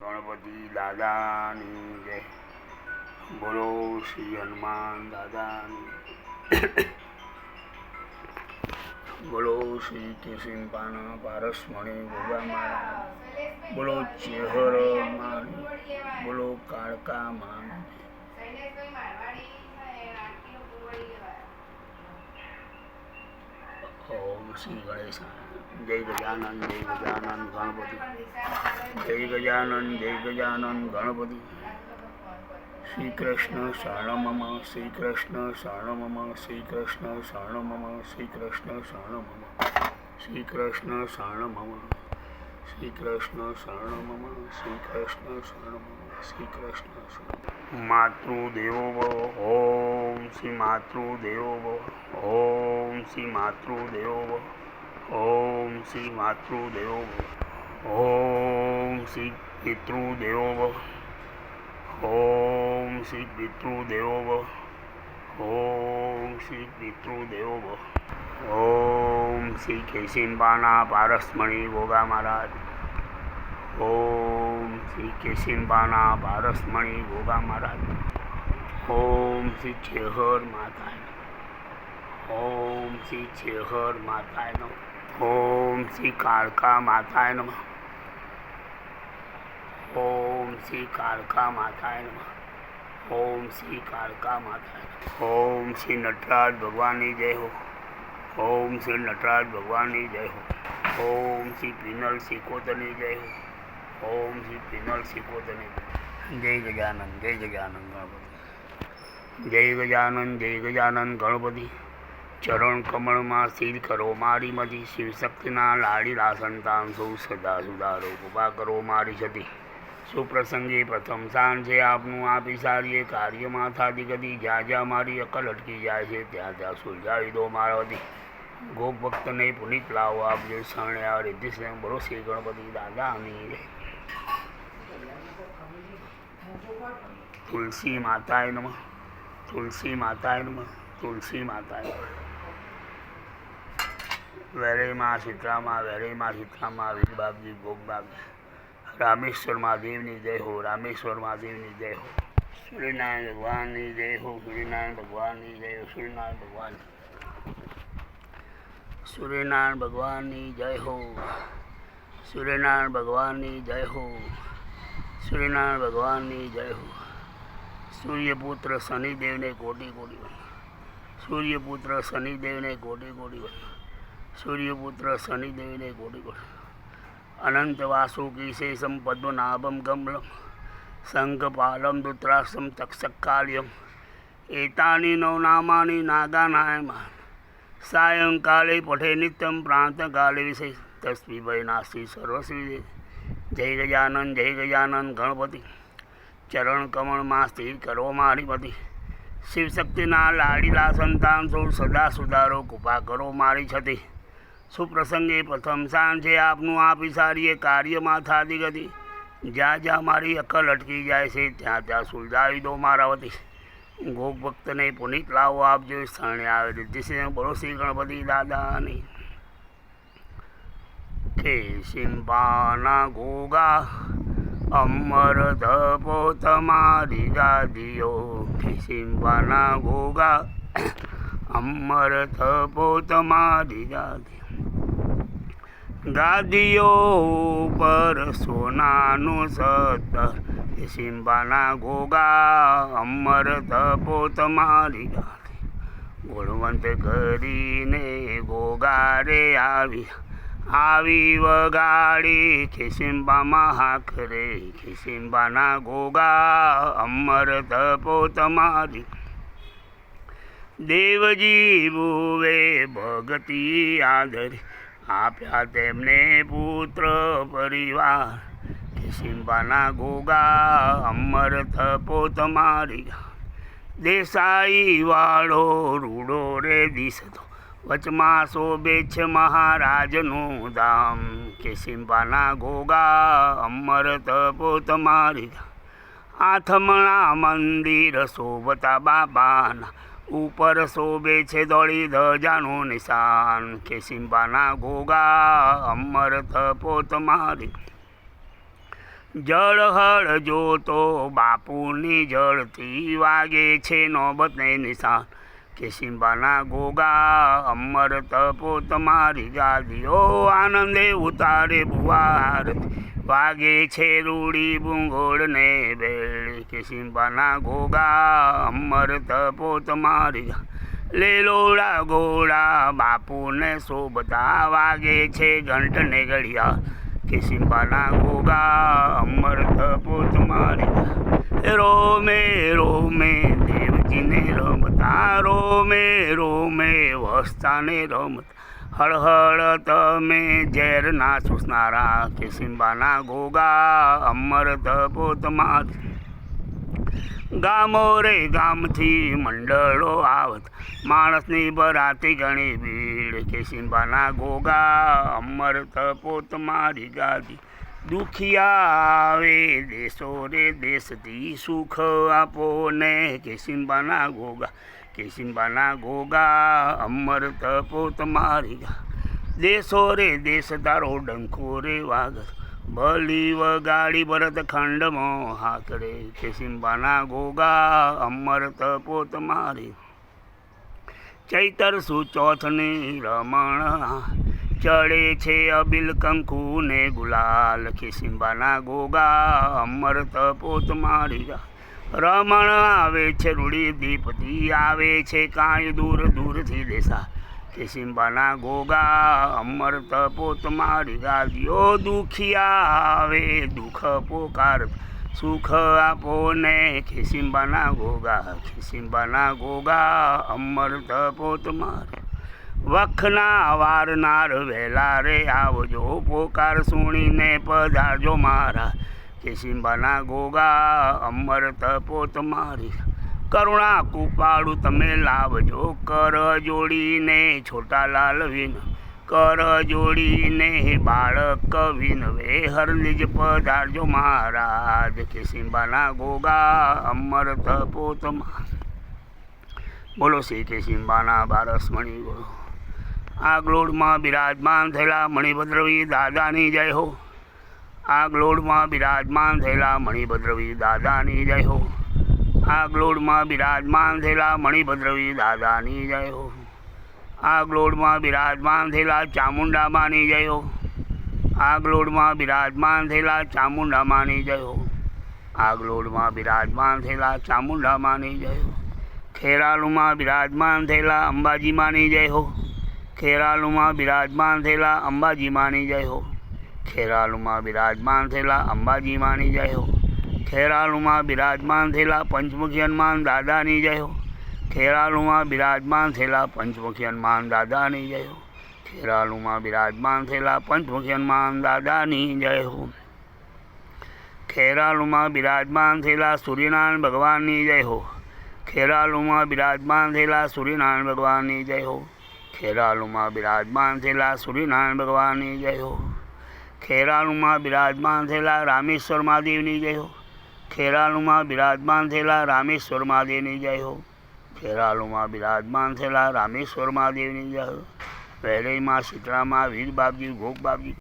ગણપતિ દાદાની જય. બોલો શ્રી હનુમાન દાદાની બોલો શ્રી કેસિંપાના પારસમણી ભગવાન મારા બોલો ચેહર માની. બોલો કાળકા માની. ઓમ શ્રી ગણેશ જય ગજાનંદ જય ગજાનંદ ગણપતિ. જય ગજાનંદ જય ગજાનંદ ગણપતિ શ્રી કૃષ્ણ શરણ મમ શ્રી કૃષ્ણ શરણ મમ શ્રી કૃષ્ણ શરણ મમ શ્રી કૃષ્ણ શ્રી કૃષ્ણ માતૃદેવો ભવ ઓમ શ્રી માતૃદેવો ભવ ઓમ શ્રી માતૃદેવો ભવ ઓમ શ્રી માતૃદેવો ભવ ઓમ શ્રી પિતૃદેવો ભવ ઓમ શ્રી પિતૃદેવો ભવ ઓમ શ્રી પિતૃદેવો ભવ ઓમ શ્રી કેશિંબાના પારસમણી ગોગા મહારાજ ઓમ શ્રી કેશિંબાના પારસમણી ગોગા મહારાજ. ઓમ શ્રી ચેહર માતાય ઓમ શ્રી ચેહર માતાય નમઃ. ઓમ શ્રી કાળકા માતાય નમઃ. ઓમ શ્રી કાળકા માતાય નમઃ. ઓમ શ્રી કાળકા માતાય ઓમ શ્રી નટરાજ ભગવાનની જય હો. ઓમ શ્રી નટરાજ ભગવાનની જય હો. ઓમ શ્રી પિનલ સિકોતરની જય હો. ઓમ શ્રી પિનલ સિકોતરની જય ગજાનંદ જય ગજાનંદ ગણપતિ. જય ગજાનંદ જય ગજાનંદ ગણપતિ. ચરણ કમળમાં સ્થિર કરો મારી મતી શિવશક્તિના લાડીલા સંતાન સૌ સદા સુધારો કૃપા કરો મારી સતી સુપ્રસંગે પ્રથમ સ્થાન છે આપનું આપી સારીએ કાર્યમાં થાતી ગતિ. જ્યાં જ્યાં મારી અકલ અટકી જાય છે, ત્યાં ત્યાં સુલઝાવી દો મારાવતી ગોપ ભક્તને પુનિત લાવો આપજો શરણે આ રિદ્ધિ સ્વયં બોલો ગણપતિ દાદાની. તુલસી માતાય નમઃ. તુલસી માતાય નમઃ. તુલસી માતાય નમઃ. વેરેમાં સીતરામાં વેરેમાં સીતરામાં વીરબાબજી ગોપબાબજી રામેશ્વર મહાદેવની જય હો રામેશ્વર મહાદેવની જય હો. સૂર્યનારાયણ ભગવાનની જય હો સૂર્યનારાયણ ભગવાનની જય હો સૂર્યનારાયણ ભગવાન સૂર્યનારાયણ ભગવાનની જય હો. સૂર્યનારાયણ ભગવાનની જય હો. સૂર્યનારાયણ ભગવાનની જય હો સૂર્યપુત્ર શનિદેવને કોટી કોટી વંદન. સૂર્યપુત્ર શનિદેવને કોટી કોટી વંદન. સૂર્યપુત્ર શનિદેવને કોટી કોટી અનંત વાસુકી શેષમ પદ્મનાભમ કમલમ શંખપાલમ દુત્રાક્ષમ તક્ષકાલ્યમ એતાની નવનામાની નાગાનાયમા સાયંકાલે પઠે નિત્યમ પ્રાંતકાલે વિષય તસ્મી ભય નાસ્તિ સર્વસ્વી જય ગજાનંદ જય ગજાનંદ ગણપતિ. ચરણ કમળમાં સ્થિર કરો મારી પતિ શિવશક્તિના લાડીલા સંતાન સૌ સદા સુધારો કૃપા કરો મારી છતી. સુપ્રસંગે પ્રથમ સાંજે આપનું આપી સારીએ કાર્યમાં થાતી ગતિ. જ્યાં જ્યાં મારી અકલ અટકી જાય છે, ત્યાં ત્યાં સુલઝાવી દો મારા વતી ગોપ ભક્તને પુનિત લાવો આપજો સ્થળે આવે બોલો શ્રી ગણપતિ દાદાની. સિંબાના ગોગા, અમર ધપો તમારી ગાદીઓ. કે સિંબાના ગોગા, અમર ધપો તમારી ગાદી ગાદીઓ પર સોનાનું સત્તર સિંબાના ગોગા, અમર ધપો તમારી ગાદી. ગુણવંત કરીને ગોગા રે આવી. આવી વગાડી ખિસિંબામાં મહાખરે ખિસિંબાના ગોગા, અમર તપો તમારી. દેવજી ભુવે ભગતિ આદરી. આપ્યા તેમને પુત્ર પરિવાર. ખિસિંબાના ગોગા, અમર તપો તમારી. દેસાઈ વાળો રૂડો રે દિશતો. વચમાં શોભે છે મહારાજનું ધામ. કે સિંબાના ગોગા અમર તપો તમારી આથમણા મંદિર શોભતા બાબાના. ઉપર શોભે છે દોડી ધજાનું નિશાન. કે સિંબાના ગોગા અમર તપો તમારી જળહળ જોતો બાપુની જળથી વાગે છે નોબતને નિશાન. કે સિંબાના ગોગા અમર તપો તમારી ગાદીઓ આનંદે ઉતારે બુવાર વાગે છે રૂડી બુંગોળને બેળી કે સિંબાના ગોગા અમર તપો તમારી લેલોડા ગોળા બાપુને શોભતા વાગે છે ઘંટને ઘડિયા. કે સિંબાના ગોગા અમર તપો તમારી રોમે રોમે દેવજીને રમતા, રોમે રોમે વસ્તાને રમતા. હળહળ તમે ઝેરના સુસનારા કે સિંબાના ગોગા અમર તપો તમારી ગામો રે ગામથી મંડળો આવત. માણસની બરાતી ઘણી ભીડ કે સિંબાના ગોગા અમર પોત મારી ગાદી દુખિયા આવે દેશો રે દેશથી સુખ આપો ને કે સિંબાના ગોગા, કે સિંબાના ગોગા, અમર તપો તમારી ગા. દેશો રે દેશ તારો ડંખો રે વાગર. ભલી વગાડી ભરત ખંડમાં હાકડે કે સિંબાના ગોગા, અમર તપો તમારી ચૈતર સુચોથની રમણ ચડે છે અબિલ કંકુ ને ગુલાલ ખિસિંબાના ગોગા અમર તપોત મારી રમણ આવે છે રૂડી દીપતી, આવે છે કાંઈ દૂર દૂરથી દેશા. કે સિંબાના ગોગા અમર તપોત મારી ગાદીઓ દુખિયા આવે, દુઃખ પોકાર. સુખ આપો ને ખિસિંબાના ગોગા ખિસિંબાના ગોગા અમર તપોત તમારી વખના વારનાર વહેલા રે આવજો. પોકાર સુણીને પધારજો મારા. કે સિંબાના ગોગા અમર તપોત મારી. કરુણા કૃપાળુ તમે લાવજો. કર જોડીને છોટા લાલ વિન. કર જોડીને બાળક વિનવે હરલીજ પધારજો મહારાજ. કે સિંબાના ગોગા અમર તપોત બોલો શ્રી કે સિંબાના બારસમણી બોલો. આ ગ્લોડમાં બિરાજમાન થયેલા મણિભદ્રવી દાદાની જય હો. આ ગ્લોડમાં બિરાજમાન થયેલા મણિભદ્રવી દાદાની જય હો. આ ગ્લોડમાં બિરાજમાન થયેલા મણિભદ્રવી દાદાની જય હો. આ ગ્લોડમાં બિરાજમાન થયેલા ચામુંડામાની જય હો. આ ગ્લોડમાં બિરાજમાન થયેલા ચામુંડામાની જય હો. આ ગ્લોડમાં બિરાજમાન થયેલા ચામુંડામાની જય હો. ખેરાલુમાં બિરાજમાન થયેલા અંબાજીમાની જય હો. ખેરાલુમાં બિરાજમાન થયેલા અંબાજીમાની જય હો. ખેરાલુમાં બિરાજમાન થયેલા અંબાજીમાની જય હો. ખેરાલુમાં બિરાજમાન થયેલા પંચમુખી હનુમાન દાદાની જય હો. ખેરાલુમાં બિરાજમાન થયેલા પંચમુખી હનુમાન દાદાની જય હો. ખેરાલુમાં બિરાજમાન થયેલા પંચમુખી હનુમાન દાદાની જય હો. ખેરાલુમાં બિરાજમાન થયેલા સૂર્યનારાયણ ભગવાનની જય હો. ખેરાલુમાં બિરાજમાન થયેલા સૂર્યનારાયણ ભગવાનની જય હો. ખેરાલુમાં બિરાજમાન થયેલા સૂર્યનારાયણ ભગવાનની જય ખેરાલુમાં બિરાજમાન થયેલા રામેશ્વર મહાદેવની જય ખેરાલુમાં બિરાજમાન થયેલા રામેશ્વર મહાદેવની જય ખેરાલુમાં બિરાજમાન થયેલા રામેશ્વર મહાદેવની જય વહેલીમાં શીતળામાં વીર બાપજી ગોપ બાપજી.